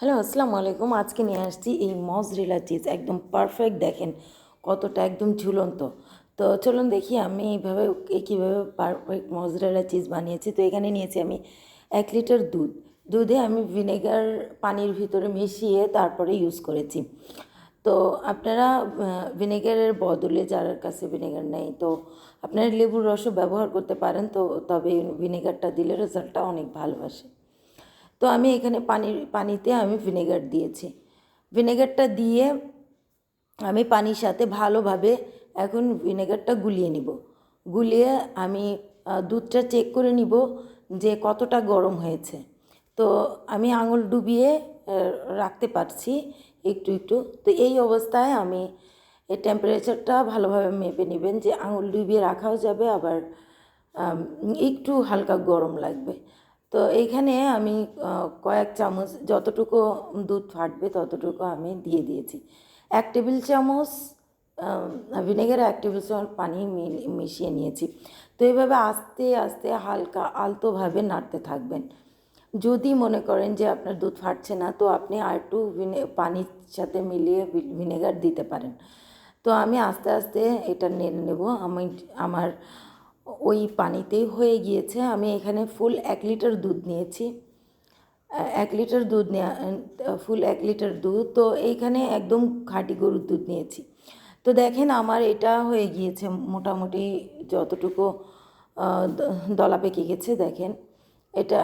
Hello, আসসালামু আলাইকুম। আজকে নিয়ে আসছি এই মজরেলা চিজ। একদম পারফেক্ট দেখেন কতটা একদম ঝুলন্ত। তো চলুন দেখি আমি এইভাবে এই কীভাবে পারফেক্ট মজরেলা চিজ বানিয়েছি। তো এখানে নিয়েছি আমি এক লিটার দুধ। দুধে আমি ভিনেগার পানির ভিতরে মিশিয়ে তারপরে ইউজ করেছি। তো আপনারা ভিনেগারের বদলে যার কাছে ভিনেগার নেই, তো আপনারা লেবুর রসও ব্যবহার করতে পারেন। তো তবে ভিনেগারটা দিলে রেজাল্টটা অনেক ভালো আসে। তো আমি এখানে পানির পানিতে আমি ভিনেগার দিয়েছি। ভিনেগারটা দিয়ে আমি পানির সাথে ভালোভাবে এখন ভিনেগারটা গুলিয়ে নিব। গুলিয়ে আমি দুধটা চেক করে নিব যে কতটা গরম হয়েছে। তো আমি আঙুল ডুবিয়ে রাখতে পারছি একটু একটু। তো এই অবস্থায় আমি এই টেম্পারেচারটা ভালোভাবে মেপে নেবেন যে আঙুল ডুবিয়ে রাখাও যাবে, আবার একটু হালকা গরম লাগবে। তো এইখানে আমি কয়েক চামচ যতটুকু দুধ ফাটবে ততটুকু আমি দিয়ে দিয়েছি। এক টেবিল চামচ ভিনেগার এক টেবিল চামচ পানি মিশিয়ে নিয়েছি। তো এইভাবে আস্তে আস্তে হালকা, আলতোভাবে নাড়তে থাকবেন। যদি মনে করেন যে আপনার দুধ ফাটছে না, তো আপনি আর একটু পানির সাথে মিলিয়ে ভিনেগার দিতে পারেন। তো আমি আস্তে আস্তে এটা নেব। আমি, আমার ওই পানিতেই হয়ে গিয়েছে। আমি এখানে ফুল এক লিটার দুধ নিয়েছি। এক লিটার দুধ নেওয়া ফুল এক লিটার দুধ। তো এইখানে একদম খাঁটি গরুর দুধ নিয়েছি। তো দেখেন আমার এটা হয়ে গিয়েছে মোটামুটি যতটুকু দলা পেকে গেছে, দেখেন। এটা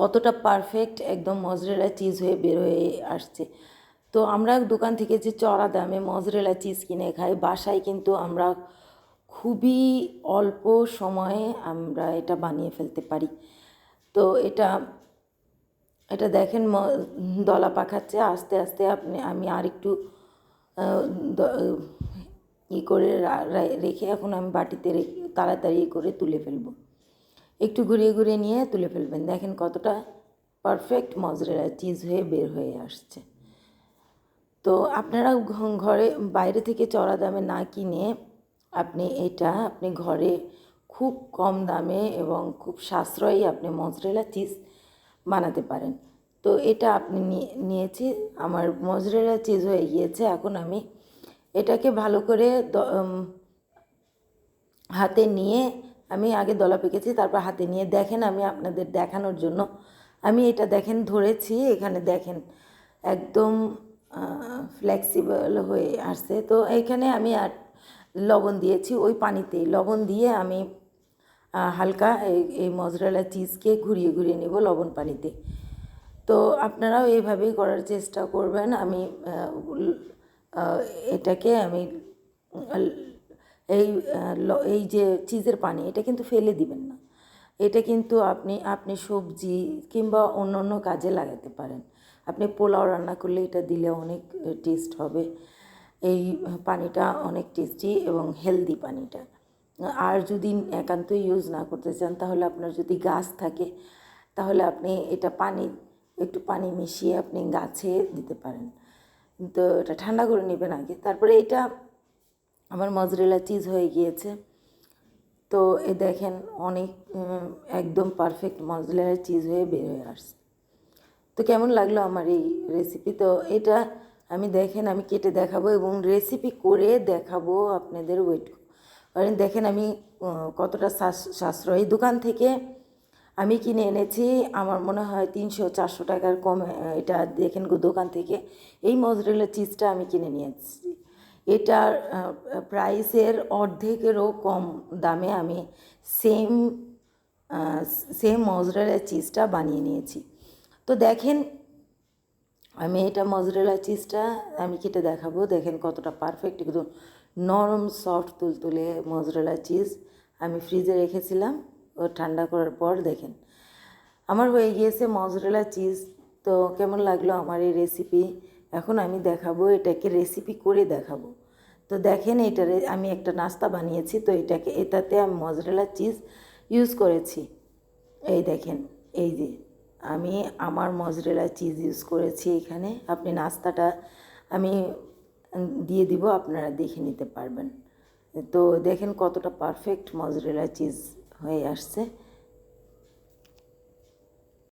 কতটা পারফেক্ট একদম মজরেলা চিজ হয়ে বের হয়ে আসছে। তো আমরা দোকান থেকে যে চড়া দামে মজরেলা চিজ কিনে খাই, বাসায় কিন্তু আমরা খুবই অল্প সময়ে আমরা এটা বানিয়ে ফেলতে পারি। তো এটা এটা দেখেন দলা পাকাচ্ছে, আস্তে আস্তে আপনি, আমি আর একটু দ- ই করে রেখে এখন আমি বাটিতে রেখে, তাড়াতাড়ি করে তুলে ফেলব। একটু ঘুরিয়ে ঘুরিয়ে নিয়ে তুলে ফেলবেন। দেখেন কতটা পারফেক্ট মজরেলা চিজ হয়ে বের হয়ে আসছে। তো আপনারা ঘরে বাইরে থেকে চড়া দামে না কিনে আপনি এটা আপনি ঘরে খুব কম দামে এবং খুব সাশ্রয়ী আপনি মজরেলা চিজ বানাতে পারেন। তো এটা আপনি নিয়ে- নিয়েছি, আমার মজরেলা চিজ হয়ে গিয়েছে। এখন আমি এটাকে ভালো করে হাতে নিয়ে আমি আগে দলা পেকেছি, তারপর হাতে নিয়ে দেখেন আমি আপনাদের দেখানোর জন্য। আমি এটা দেখেন ধরেছি, এখানে দেখেন একদম ফ্লেক্সিবল হয়ে আসছে। তো এখানে আমি আর লবণ দিয়েছি, ওই পানিতেই। লবণ দিয়ে আমি হালকা এই মজরেলা চিজকে ঘুরিয়ে ঘুরিয়ে নেব লবণ পানিতে। তো আপনারাও এইভাবেই করার চেষ্টা করবেন। আমি এটাকে আমি এই এই যে চিজের পানি, এটা কিন্তু ফেলে দিবেন না। এটা কিন্তু আপনি আপনি সবজি কিংবা অন্য অন্য কাজে লাগাতে পারেন। আপনি পোলাও রান্না করলে এটা দিলে অনেক টেস্ট হবে। এই পানিটা অনেক টেস্টি এবং হেলদি পানিটা। আর যদি একান্ত ইউজ না করতে চান, তাহলে আপনার যদি গাছ থাকে, তাহলে আপনি এটা পানি, একটু পানি মিশিয়ে আপনি গাছে দিতে পারেন। তো এটা ঠান্ডা করে নেবেন আগে। তারপরে এটা আমার মজরেলা চিজ হয়ে গিয়েছে। তো এ দেখেন অনেক একদম পারফেক্ট মজরেলা চিজ হয়ে বের হয়ে আসছে। তো কেমন লাগল আমার এই রেসিপি তো এটা আমি দেখেন, আমি কেটে দেখাবো এবং রেসিপি করে দেখাবো আপনাদের ওয়েট করেন দেখেন আমি কতটা সাশ্রয়ী। দোকান থেকে আমি কিনে এনেছি, আমার মনে হয় তিনশো, চারশো টাকার কম এটা দেখেন দোকান থেকে। এই মজরেলা চিজটা আমি কিনে নিয়েছি। এটার প্রাইসের অর্ধেকেরও কম দামে আমি সেম সেম মজরেলা চিজটা বানিয়ে নিয়েছি। তো দেখেন আমি এটা মজরেলা চিজটা আমি কেটে দেখাবো। দেখেন কতটা পারফেক্ট একদম নরম সফট তুলতুলে মজরেলা চিজ আমি ফ্রিজে রেখেছিলাম। ও ঠান্ডা করার পর দেখেন। আমার হয়ে গিয়েছে মজরেলা চিজ তো কেমন লাগল আমার এই রেসিপি এখন আমি দেখাবো এটাকে রেসিপি করে দেখাবো। তো দেখেন এটা আমি একটা নাস্তা বানিয়েছি। তো এটাকে, এটাতে আমি মজরেলা চিজ ইউজ করেছি। এই দেখেন, এই যে। আমি আমার মজরেলা চিজ ইউজ করেছি এখানে। আপনি নাস্তাটা আমি দিয়ে দিব, আপনারা দেখে নিতে পারবেন। তো দেখেন কতটা পারফেক্ট মজরেলা চিজ হয়ে আসছে।